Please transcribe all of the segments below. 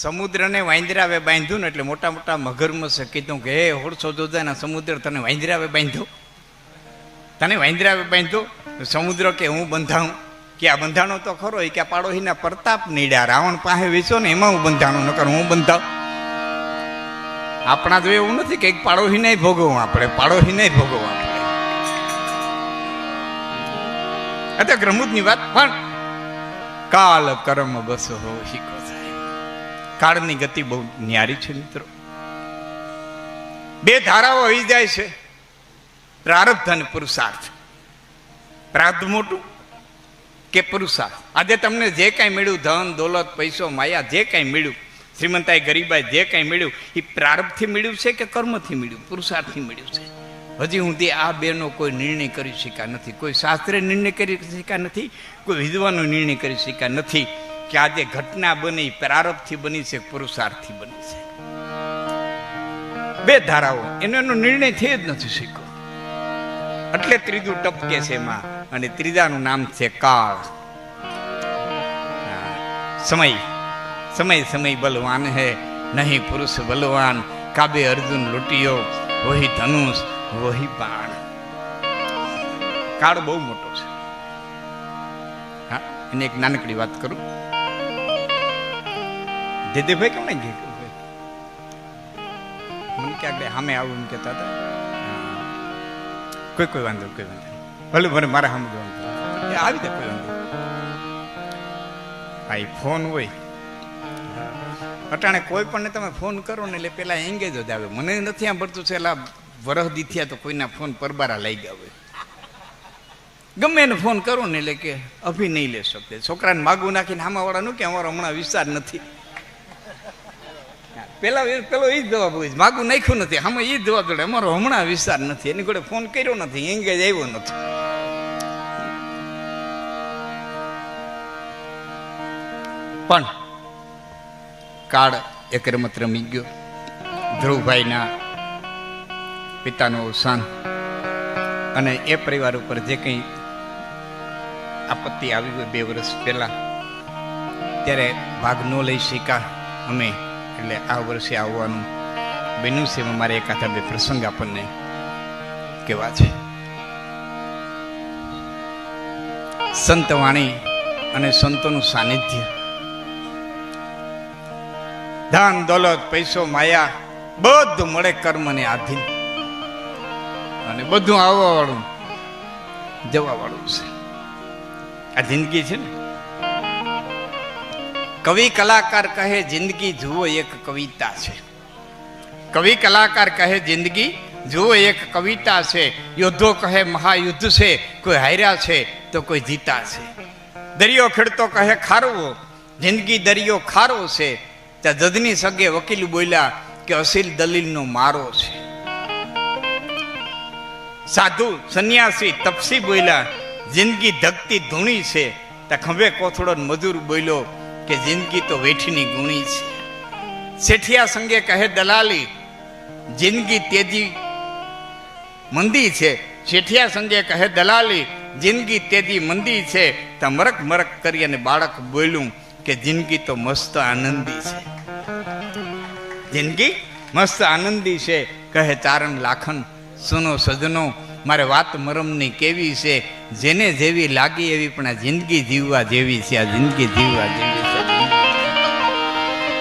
સમુદ્રને વાંદરાવે બાંધ્યું ને એટલે મોટા મોટા મગરમસે કીધું કે, હે હોળસો જોજાના સમુદ્ર, તને વાંદરાવે બાંધ્યો? તને વાંદરાવે બાંધ્યો? સમુદ્ર કે, હું બંધાણું. કે, આ બંધાણો તો ખરો કે આ પાડોહીના પ્રતાપ નીડ્યા રાવણ પાસે વેચો ને એમાં હું બંધાણું નકર, હું બંધાવ. આપણા જો એવું નથી કે એક નહીં ભોગવવું આપણે પાડોશી નહીં ભોગવવું આપણે. તો ગ્રમુદની વાત, પણ કાલ કર્મ બસ હો શીખો. કાળની ગતિ બહુ ન્યારી છે મિત્રો. બે ધારાઓ આવી જાય છે. પ્રારબ્ધ અને પુરુષાર્થ. પ્રાર્થ મોટું કે પુરુષાર્થ? આજે તમને જે કાંઈ મળ્યું, ધન, દોલત, પૈસો, માયા, જે કાંઈ મળ્યું, શ્રીમંતાઈ, ગરીબાઈ, જે કાંઈ મળ્યું, એ પ્રારબ્ધથી મળ્યું છે કે કર્મથી મળ્યું? પુરુષાર્થથી મળ્યું છે. હજી સુધી આ બેનો કોઈ નિર્ણય કરી શક્યા નથી. કોઈ શાસ્ત્રે નિર્ણય કરી શક્યા નથી, કોઈ વિદ્વાનો નિર્ણય કરી શક્યા નથી. કે આજે ઘટના બની, પ્રારબ્ધથી બની છે, પુરુષાર્થથી બની છે. બે ધારાઓ, એનો એનો નિર્ણય થઈ જ નથી શીખ્યો. એટલે ત્રીજું ટપકે છે એમાં, અને ત્રીજાનું નામ છે કાળ. સમય સમય સમય બલવાન હે, નહીં પુરુષ બલવાન, કાબે અર્જુન લૂંટીયો, વહી ધનુષ, વહી બાણ. કાળ બહુ મોટો છે. હા, એને એક નાનકડી વાત કરું. દીદીભાઈ કેમ નહીં ગઈ મને ક્યાંક સામે આવું એમ કહેતા હતા. કોઈ કોઈ વાંધો કોઈ વાંધો. ભલે ભલે, મારે સામે જોવાનું આવી દે કોઈ વાંધો એ ફોન હોય. અટાણે કોઈ પણ તમે ફોન કરો ને એટલે પેલા એંગેજ જ આવે. મને નથી સાંભળતું છે, એલા વરહ દીથ્યા તો કોઈના ફોન પરબારા લઈ ગયા હોય. ગમે એને ફોન કરો ને એટલે કે અભી નહીં લઈ શકે. છોકરાને માગું નાખીને હામાવાળાનું કે, અમારો હમણાં વિસ્તાર નથી. પેલા પેલો એ જ જવાબ હોય. માગું નાખ્યું નથી. આમાં એ જવાબ જોડે. અમારો હમણાં વિસ્તાર નથી. એની જોડે ફોન કર્યો નથી. એંગેજ આવ્યો નથી. પણ કાળ એક રમત રમી ગયો. ધ્રુવભાઈના પિતાનું અવસાન અને એ પરિવાર ઉપર જે કંઈ આપત્તિ આવી હોય બે વર્ષ પહેલા ત્યારે ભાગ ન લઈ શકા અમે. એટલે આ વર્ષે આવવાનું બન્યું છે મારે એકાદા બે પ્રસંગ આપણને કેવા છે. સંત વાણી અને સંતોનું સાનિધ્ય. ધન દોલત, પૈસો, માયા બધું મળે કર્મને આધીન. અને બધું આવવા વાળું જવા વાળું છે. આ જિંદગી છે ને? કવિ કલાકાર કહે, જિંદગી જુઓ એક કવિતા છે. કવિ કલાકાર કહે, જિંદગી જુઓ એક કવિતા છે. યોદ્ધો કહે, મહાયુદ્ધ છે. કોઈ હાર્યા છે તો કોઈ જીતા છે. દરિયો ખેડતો કહે, ખારવો. જિંદગી દરિયો ખારો છે. ત્યાં જજની સગે વકીલ બોલ્યા કે, અસીલ દલીલનો મારો છે. સાધુ સંન્યાસી તપસી બોલ્યા, જિંદગી ધકતી ધૂણી છે. ત્યાં ખંભે કોથળો મજૂર બોલ્યો કે જિંદગી તો વેઠીની ગુણી છે. શેઠિયા સંગે કહે, દલાલી, જિંદગી તેજી મંદી છે. શેઠિયા સંગે કહે, દલાલી, જિંદગી તેજી મંદી છે. તો મરક મરક કરી અને બાળક બોલ્યું કે, જિંદગી તો મસ્ત આનંદી છે. જિંદગી મસ્ત આનંદી છે. કહે ચારણ લાખન, સુનો સજનો, મારે વાત મરમની કેવી છે? જેને જેવી લાગી એવી પણ આ જિંદગી જીવવા જેવી છે, આ જિંદગી જીવવા જેવી છે.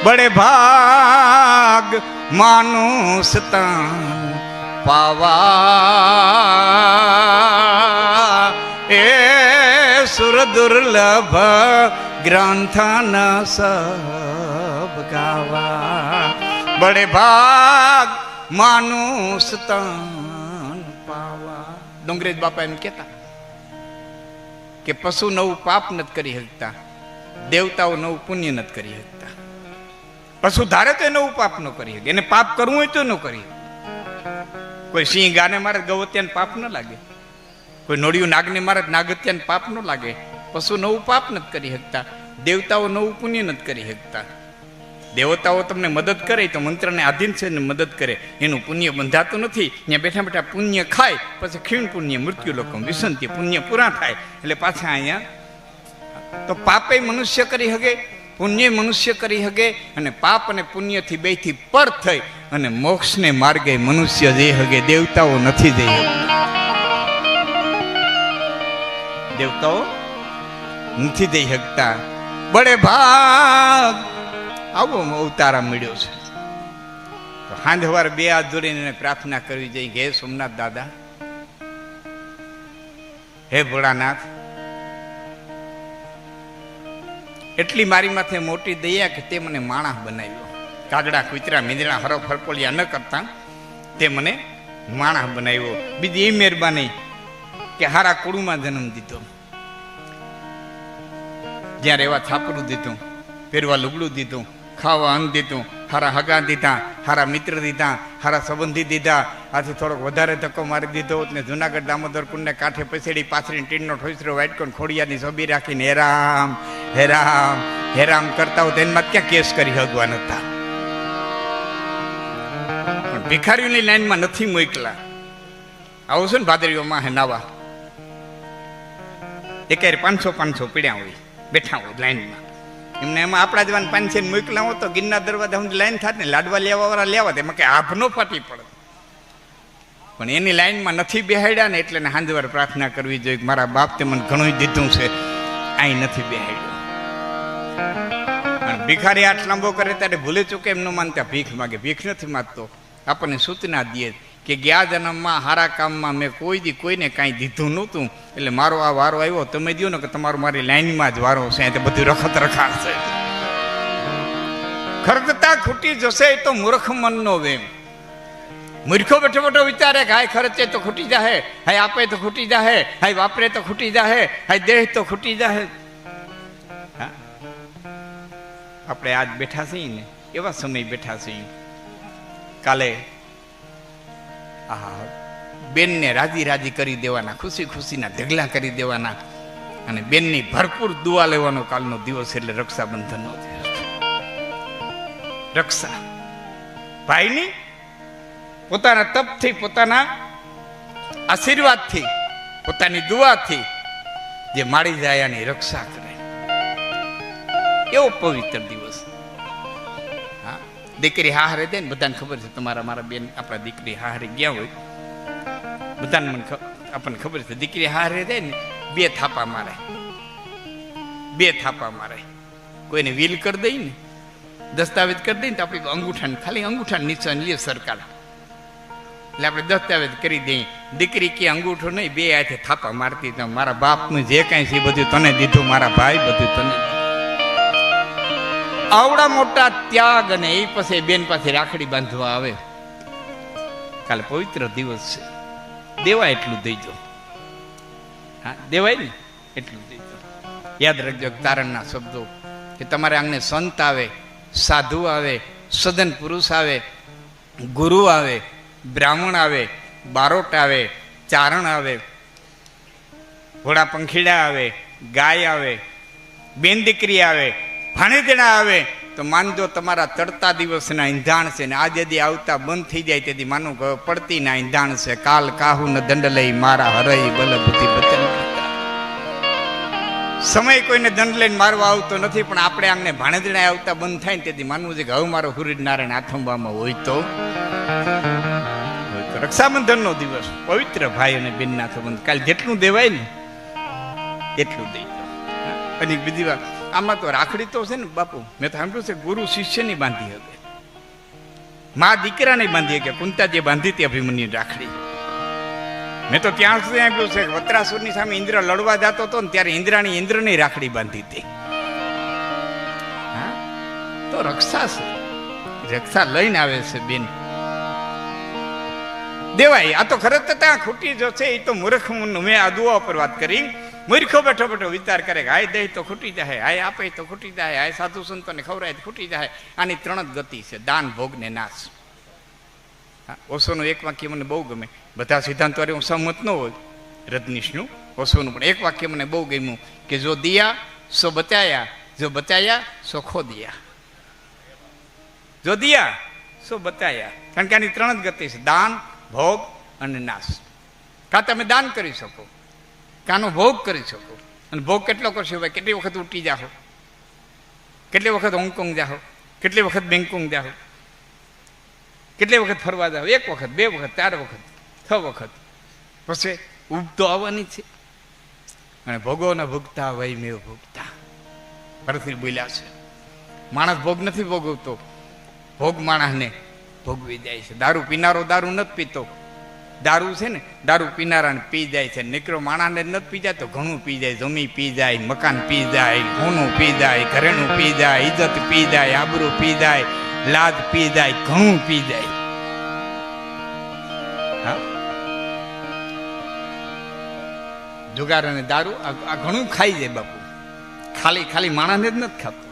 બડે ભાગ માનુસ તાન પાવા એ સુર દુર્લભ ગ્રંથન સબ ગાવા બડે ભાગ માનુસ તાન પાવા ડુંગરેજ બાપા એમ કહેતા કે પશુ નવું પાપ નથી કરી શકતા દેવતાઓ નવું પુણ્ય નથી કરી શકતા પશુ ધારે તો એ નવું પાપ ન કરી શકે? એને પાપ કરવું હોય તો ન કરી કોઈ સિંહ ગાને મારે ગવત્યાને પાપ ન લાગે. કોઈ નોળિયું નાગને મારે નાગત્યાને પાપ ન લાગે. પશુ નવું પાપ નથી કરી શકતા. દેવતાઓ નવું પુણ્ય નથી કરી શકતા. દેવતાઓ તમને મદદ કરે તો મંત્રને આધીન છે ને મદદ કરે. એનું પુણ્ય બંધાતું નથી. ત્યાં બેઠા બેઠા પુણ્ય ખાય, પછી ખીણ પુણ્ય, મૃત્યુ લોકો વિસંતિ, પુણ્ય પૂરા થાય. એટલે પાછા અહીંયા તો પાપે મનુષ્ય કરી શકે? પુણ્ય મનુષ્ય કરી શકે અને પાપ અને પુણ્યથી બેથી પર થઈ અને મોક્ષને માર્ગે મનુષ્ય જઈ શકે દેવતાઓ નથી જઈ દેવતાઓ નથી જઈ શકતા બડે ભાગ આવો અવતારા મળ્યો છે. તો સાંજવાર બે હાથ જોડીને પ્રાર્થના કરવી જોઈએ હે સોમનાથ દાદા, હે ભોળાનાથ એટલી મારી માથે મોટી દયા કે તે મને માણસ બનાવ્યો. કાગડા, કૂતરા, મીંદડા હરો ફરપોલિયા ન કરતા. તે મને માણસ બનાવ્યો. બીજી એ મહેરબાની કે હારા કુળુમાં જન્મ દીધો. જ્યાં રહેવા છાપરું દીધું, પહેરવા લુગડું દીધું, ખાવા અંગ દીધું, હારા હગા દીધા, હારા મિત્ર દીધા, હારા સંબંધી દીધા આથી થોડોક વધારે ધક્કો મારી દીધો ને જુનાગઢ દામોદર કુંડને કાંઠે પછેડી પાથરીને ટીનનો ઠોસરો વાઇટકોન ખોડિયાની સોબી રાખીને હેરામ હેરામ હેરામ કરતા હોય એનમાં ક્યાં કેસ કરી હગવા નતા પણ ભિખારીઓની લાઈનમાં નથી મોકલા. આવું છે ને ભાદરીઓમાં હે નાવા. એક પાંચસો પાંચસો પીડ્યા હોય, બેઠા હોય લાઈનમાં. એમને એમાં આપણા જવાન પાંચસો મોકલા હો તો ગિરના દરવાજા હું લાઈન થાત ને લાડવા લેવા વાળા લેવા એમાં કે આભનો ફાટી પડે. પણ એની લાઈનમાં નથી બેહાડ્યા ને એટલે હાંજવાર પ્રાર્થના કરવી જોઈએ મારા બાપ તે મને ઘણું દીધું છે અહીં નથી બેહાડ્યો. અને ભિખારી આઠ લાંબો કરે ત્યારે ભૂલે ચૂકે એમ ન માનતા. ભીખ માગે. ભીખ નથી માગતો. આપણને સૂચના દે કે ગયા જન્મમાં હારા કામમાં મેં કોઈ દી કોઈને કાંઈ દીધું નહોતું. એટલે મારો આ વારો આવ્યો. તમે દો ને કે તમારો મારી લાઈનમાં જ વારો છે. તે બધું રખત રખાડશે ખર્ચતા ખૂટી જશે તો મૂર્ખ મનનો વેમ. મૂર્ખો બેઠો બેઠો વિચારે કે હાય ખર્ચે તો ખૂટી જાહે, હાય આપે તો ખૂટી જાહે, હાય વાપરે તો ખૂટી જાહે, હાય દેહ તો ખૂટી જાહે. આપણે આજ બેઠા છીએ ને, એવા સમય બેઠા છીએ. કાલે આ બેનને રાજી રાજી કરી દેવાના, ખુશી ખુશીના ઢગલા કરી દેવાના અને બેનની ભરપૂર દુઆ લેવાનો કાલનો દિવસ એટલે રક્ષાબંધનનો રક્ષા. ભાઈની પોતાના તપથી, પોતાના આશીર્વાદથી, પોતાની દુઆથી જે માળી જાય એની રક્ષા કરે. એવો પવિત્ર દિવસ. હા? દીકરી હારે દે ને બધાને ખબર છે, તમારા મારા બેન, આપણા દીકરી હારે ગયા હોય. બધાને મને આપણને ખબર છે, દીકરી હારે દે ને બે થાપા મારે. બે થાપા મારે. કોઈને વીલ કરી દઈ ને, દસ્તાવેજ કરી દઈએ ને તો આપણે અંગૂઠાને, ખાલી અંગૂઠાને નિશાન લે સરકાર. એટલે આપણે દસ્તાવેજ કરી દઈએ. દીકરી કે અંગૂઠો નહીં, બે હાથે થાપા મારતી, તો મારા બાપનું જે કાંઈ છે બધું તને દીધું, મારા ભાઈ બધું તને. આવડા મોટા ત્યાગ અને એ પછી બેન પાસે રાખડી બાંધવા આવે. કાલે પવિત્ર દિવસ છે. દેવાય એટલું દેજો હા, દેવાય ને? એટલું દઈજો યાદ રાખજો તારણના શબ્દો. કે તમારે આંગણે સંત આવે, સાધુ આવે, સદન પુરુષ આવે, ગુરુ આવે, બ્રાહ્મણ આવે, બારોટ આવે, ચારણ આવે, ઘોડા પંખીડા આવે, ગાય આવે, બેન દીકરી આવે ભાણેજણા આવે, તો માનજો તમારા તડતા દિવસના ઈંધાણ છે ને આજે દી આવતા બંધ થઈ જાય તેથી માનું પડતી ના ઈંધાણ છે. કાલ કાહુ ને દંડ લઈ મારા હરઈ બલ બુદ્ધિ બચન સમય કોઈને દંડ લઈને મારવા આવતો નથી, પણ આપણે આમને ભાણેજણા આવતા બંધ થાય ને તેથી માનવું છે કે હવે મારો નારાયણ આથંબામાં હોય તો. રક્ષાબંધનનો દિવસ, પવિત્ર ભાઈ અને બેનના સંબંધ. કાલ જેટલું દેવાય ને, એટલું દઈ દો. અને બીજી વાત આમાં તો રાખડી તો છે ને બાપુ. મેં તો સાંભળ્યું છે, ગુરુ શિષ્યની બાંધી હતી. મા દીકરાને બાંધી કે કુંતા જે બાંધી હતી અભિમન્યુ રાખડી. મેં તો ત્યાં સુધી સાંભળ્યું છે વત્રાસુર વત્રાસુરની સામે ઇન્દ્ર લડવા જતો હતો ને ત્યારે ઇન્દ્રાણી ઇન્દ્રની રાખડી બાંધી હતી. તો રક્ષા છે. રક્ષા લઈને આવે છે બેન. દેવાય, આ તો ખરેખર ત્યાં ખૂટી જશે એ તો મૂર્ખ મેં આ દુઆ પર વાત કરી. મૂર્ખો બેઠો બેઠો વિચાર કરે કે હાય દે તો ખૂટી જાય હાય આપે તો ખૂટી જાય હાય સાધુ સંતોને ખવરાય તો ખૂટી જાય આની ત્રણ જ ગતિ છે, દાન, ભોગ ને નાશ. ઓશોનું એક વાક્ય મને બહુ ગમે. બધા સિદ્ધાંતો હું સહમત ન હોય રજનીશનું ઓશોનું પણ એક વાક્ય મને બહુ ગમ્યું કે જો દિયા, સો બચાયા, જો બચાયા, સો ખો દિયા જો દિયા, સો બચાયા. કારણ કે આની ત્રણ જ ગતિ છે, દાન, ભોગ અને નાશ. કાં તમે દાન કરી શકો? કાનો ભોગ કરી શકો. અને ભોગ કેટલો કરશો ભાઈ? કેટલી વખત ઉટી જાઓ? કેટલી વખત હોંગકોંગ જાઓ? કેટલી વખત બેંગકોંગ જાઓ? કેટલી વખત ફરવા જાઓ? એક વખત, બે વખત, ચાર વખત, છ વખત. પછી ઊભ તો આવવાની છે. અને ભોગોને ભોગતા વય મેવ ભોગતા. પરથી બોલ્યા છે. માણસ ભોગ નથી ભોગવતો. ભોગ માણસને ભોગવી જાય છે. દારૂ, પીનારો દારૂ નથી પીતો. દારૂ છે ને, દારૂ પીનારાને પી જાય છે. નીકળો, માણાને નથી પી જાય તો ઘણું પી જાય, જમી પી જાય, મકાન પી જાય હોનું પી જાય, ઘરેણું પી જાય ઇજ્જત પી જાય, આબરૂ પી જાય, લાજ પી જાય, ઘણું પી જાય. જુગાર અને દારૂ, આ ઘણું ખાઈ જાય બાપુ. ખાલી ખાલી માણસને જ નથી ખાતો.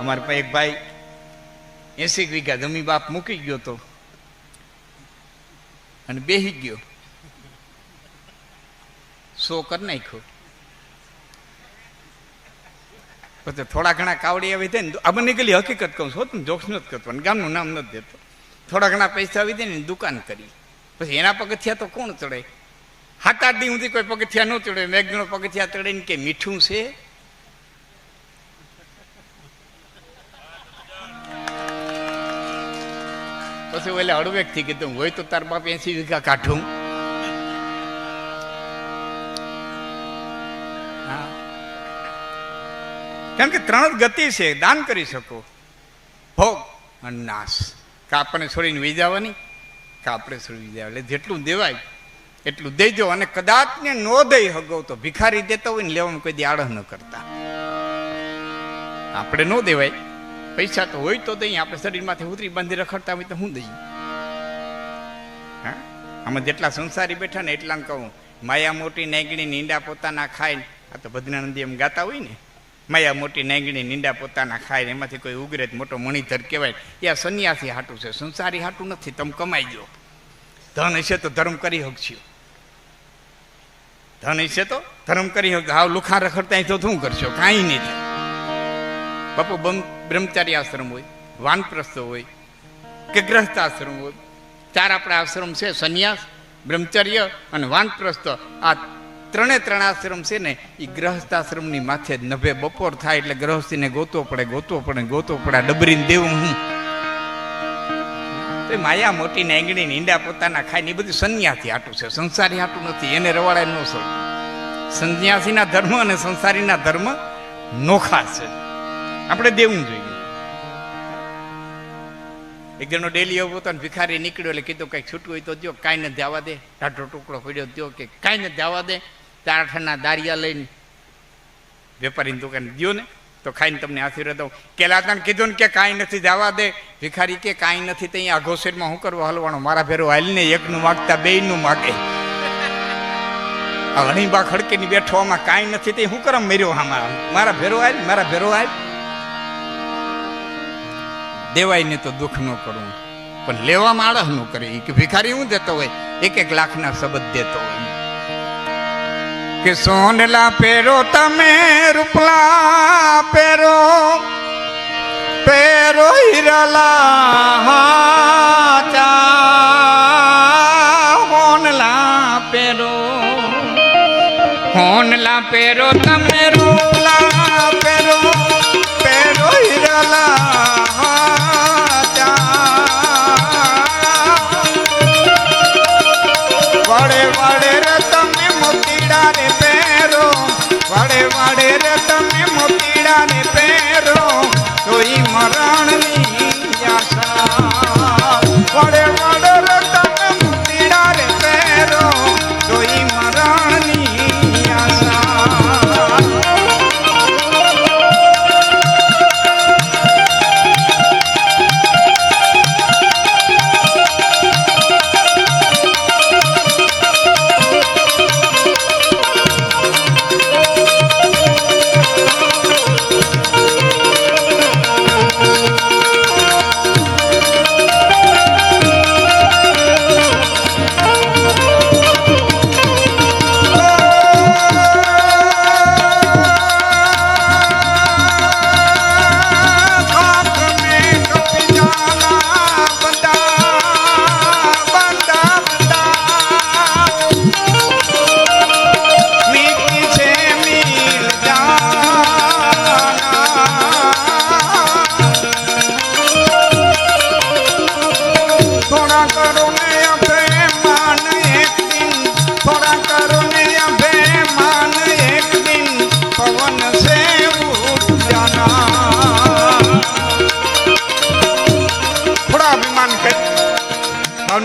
અમારા એક ભાઈ એસી વીઘા જમી બાપ મૂકી ગયો તો અને બેહી ગયો. સો કરી નાખ્યો? પછી થોડા ઘણા કાવડી આવી દે ને આ નીકળી હકીકત કહું છું તમે જોક્સ નથી કરતો ગામનું નામ નથી દેતો. થોડા ઘણા પૈસા આવી જાય ને દુકાન કરી. પછી એના પગથિયા તો કોણ ચડે સાત આઠ દી સુધી કોઈ પગથિયા ન ચડે મેં એક જણો પગથિયા ચડે ને કે મીઠું છે? પછી ઓલે હળવેકથી કીધું હોય તો તાર બાપ એસી વીઘા કાઢું. કેમ કે ત્રણ જ ગતિ છે, દાન કરી શકો. ભોગ અને નાશ. કાપડને છોડીને વીજાવાની કાપડે છોડી જવા એટલે જેટલું દેવાય, એટલું દેજો અને કદાચ ને નો દઈ હગો તો ભિખારી દેતા હોય ને લેવામાં કોઈ દી આડહ ન કરતા. આપણે નો દેવાય. પૈસા તો હોય તો દઈએ. આપણે શરીરમાંથી ઉતરી બાંધી રખડતા હોય તો હું દઈએ? હા? આમાં જેટલા સંસારી બેઠા ને એટલા કહું. માયા મોટી નેગણી નીંડા પોતાના ખાય આ તો ભદ્રાનંદી એમ ગાતા હોય ને. માયા મોટી નાગણી નીંડા પોતાના ખાય એમાંથી કોઈ ઉગરે મોટો મણિધર કહેવાય. એ આ સંન્યાસી હાટું છે. સંસારી હાટું નથી. તમે કમાઈ ગયો. ધન હશે તો ધર્મ કરી શકશો ધન હશે તો ધર્મ કરી શકશો હાવ લુખા રખડતા તો શું કરશો? કાંઈ નહીં થાય. બાપુ બ્રહ્મચારી આશ્રમ હોય, વાનપ્રસ્થ હોય કે ગ્રસ્થ આશ્રમ હોય. ચાર આપણા આશ્રમ છે, સંન્યાસ, બ્રહ્મચર્ય અને વાનપ્રસ્થ. આ ત્રણે ત્રણ આશ્રમ છે ને એ ગ્રહસ્થ આશ્રમની માથે જ નભે બપોર થાય એટલે ગ્રહસ્થીને ગોતવો પડે ગોતવો પડે ગોતવો પડે ડબરીને દેવું હું. તો માયા મોટી નાંગણી ઈંડા પોતાના ખાય ને એ બધું સંન્યાસી હાટું છે. સંસારી હાટું નથી, એને રવાડે ન સર સંન્યાસીના ધર્મ અને સંસારીના ધર્મ નોખા છે. આપણે દેવું જોઈએ. એક જણો ડેલી એવો હતો ભિખારી નીકળ્યો એટલે કીધું કંઈક છૂટું હોય તો દો કાંઈ નથી જવા દે. ટાઢો ટુકડો પડ્યો દો કે કાંઈ નથી જવા દે. ચાર આઠના દારિયા લઈને વેપારીની દુકાન દો ને, તો ખાઈને તમને આશીર્વાદ દઉં કેલાતાને કીધું ને કે કાંઈ નથી જવા દે. ભિખારી કે કાંઈ નથી, તો અહીંયા અઘોસેરમાં શું કરવા હલવાનો? મારા ભેરો હાલીને એકનું માગતા બેયનું માગે. આ હણીબા ખડકીની બેઠો, આમાં કાંઈ નથી, તે શું કરમ મેર્યો? આમાં મારા ભેરો હાલ, મારા ભેરો હાલ. દેવાય ને તો દુઃખ ન કરવું પણ લેવામાં આળસ ન કરે કે ભિખારી હું દેતો હોય? એક એક લાખના શબ્દ દેતો હોય. કે સોનલા પેરો તમે રૂપલા પેરો પેરો હિરલા હોનલા પેરો હોનલા પેરો તમે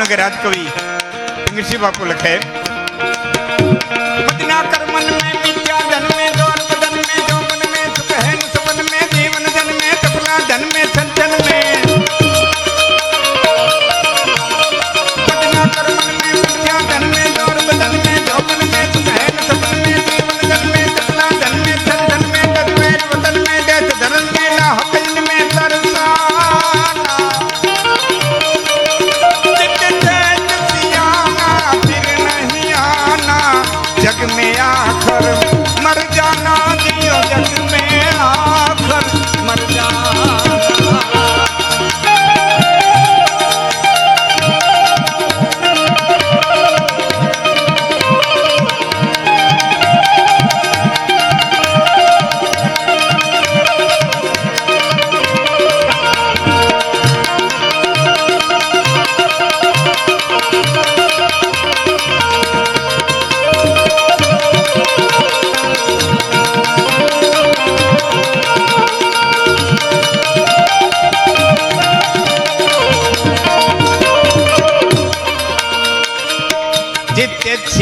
આગે રાજકવિ પિંગળસિંહ બાપુ લખે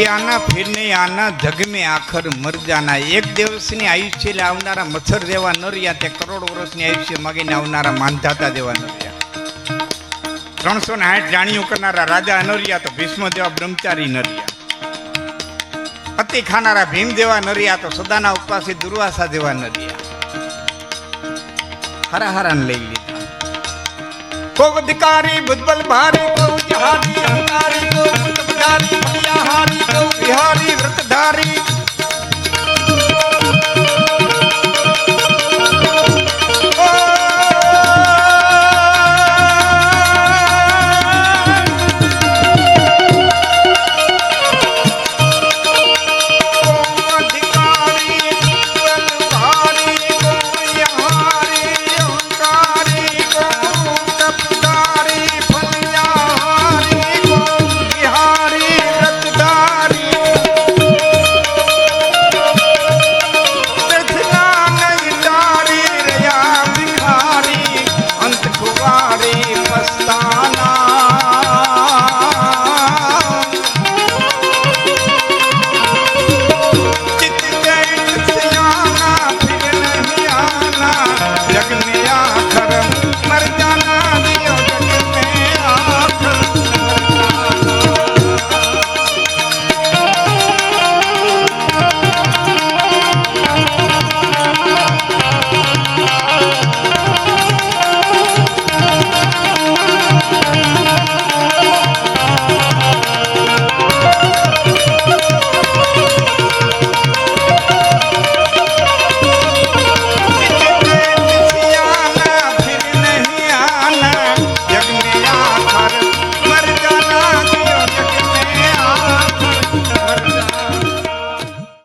આના ફેરને આના ધગમે આખર મરજાના. એક દિવસની આયુષ્ય એટલે આવનારા મચ્છર જેવા નરિયા તે કરોડ વર્ષની આયુષ્ય માગીને આવનારા માનધાતા જેવા નરિયા ત્રણસો ને આઠ જાણીઓ કરનારા રાજા અનરિયા તો ભીષ્મ જેવા બ્રહ્મચારી નરિયા પતિ ખાનારા ભીમ જેવા નરિયા તો સદાના ઉપવાસી દુર્વાસા જેવા રહ્યા. હરા હરાન લઈ લીધા. કોક અધિકારી ભૂતબલ ભારી કો જહારી અહંકારી કો ભૂત બજારી બિહારી વ્રતધારી.